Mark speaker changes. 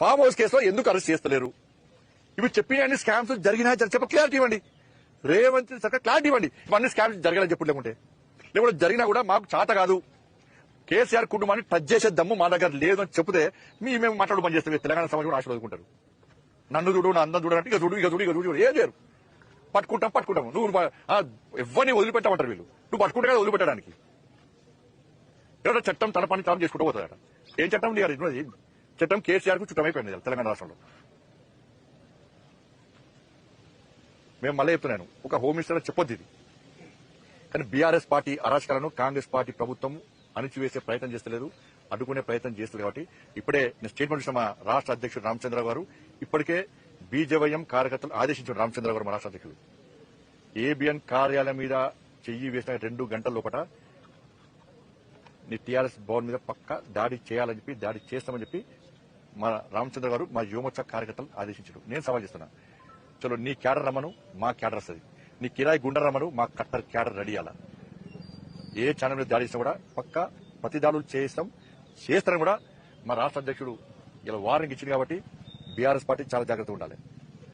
Speaker 1: Farm house కేసులో ఎందుకు arrest చేస్తలేరు? ఇవి చెప్పిన స్కామ్స్ జరిగినా చెప్ప క్లారిటీ ఇవ్వండి. రేవంత్ సర్కార్ క్లారిటీ ఇవ్వండి. ఇవన్నీ స్కామ్స్ జరగాలని చెప్పు లేకుంటే. లేకుంటే జరిగినా కూడా మాకు చాత కాదు. కేసీఆర్ కుటుంబాన్ని టచ్ చేసే దమ్ము మా దగ్గర లేదు అని చెప్తే మీ మేము మాట్లాడు పని చేస్తాం తెలంగాణ సమాజం కూడా ఆశీర్వదుకుంటారు నన్ను చూడు నా అందం చూడంటే ఇక చూడు ఇక చూడు ఇక చూడు ఏం చేయరు? పట్టుకుంటాం పట్టుకుంటాం. నువ్వు ఎవరిని వదిలిపెట్టమంటారు వీళ్ళు? నువ్వు పట్టుకుంటే కదా వదిలిపెట్టడానికి. ఎవరో చట్టం తన పని తాను చేసుకుంటూ పోతాడు ఏం చట్టం లేదు చట్టం కేసీఆర్కు చుట్టమైపోయింది తెలంగాణ రాష్ట్రంలో. మేము మళ్ళీ చెప్తున్నాను ఒక హోమ్ మినిస్టర్ చెప్పొద్దు ఇది. కానీ బీఆర్ఎస్ పార్టీ అరాచకాలను కాంగ్రెస్ పార్టీ ప్రభుత్వం అణిచివేసే ప్రయత్నం చేస్తలేదు అడ్డుకునే ప్రయత్నం చేస్తుంది కాబట్టి ఇప్పుడే నేను స్టేట్మెంట్ ఇచ్చిన మా రాష్ట్ర అధ్యక్షుడు రామచంద్ర గారు ఇప్పటికే బీజేవైఎం కార్యకర్తలు ఆదేశించారు రామచంద్ర గారు మా రాష్ట్ర అధ్యక్షుడు. ఏబిఎన్ కార్యాలయం మీద చెయ్యి వేసిన రెండు గంటల లోపల నీ టీఆర్ఎస్ భవన్ మీద పక్క దాడి చేయాలని చెప్పి దాడి చేస్తామని చెప్పి మా రామచంద్ర గారు మా యువమోర్చ కార్యకర్తలు ఆదేశించారు. నేను సవాల్ చేస్తున్నా. చలో నీ క్యాడర్ రమ్మను మా క్యాడర్ వస్తుంది. నీ కిరాయి గుండె రమ్మను మా కట్టర్ క్యాడర్ రెడీ అలా ఏ ఛానల్ మీద దాడి చేసినా కూడా పక్క ప్రతి దాడులు చేస్తాం చేస్తారని కూడా మా రాష్ట్ర అధ్యక్షుడు ఇలా వార్నింగ్ ఇచ్చింది కాబట్టి బీఆర్ఎస్ పార్టీ చాలా జాగ్రత్తగా ఉండాలి.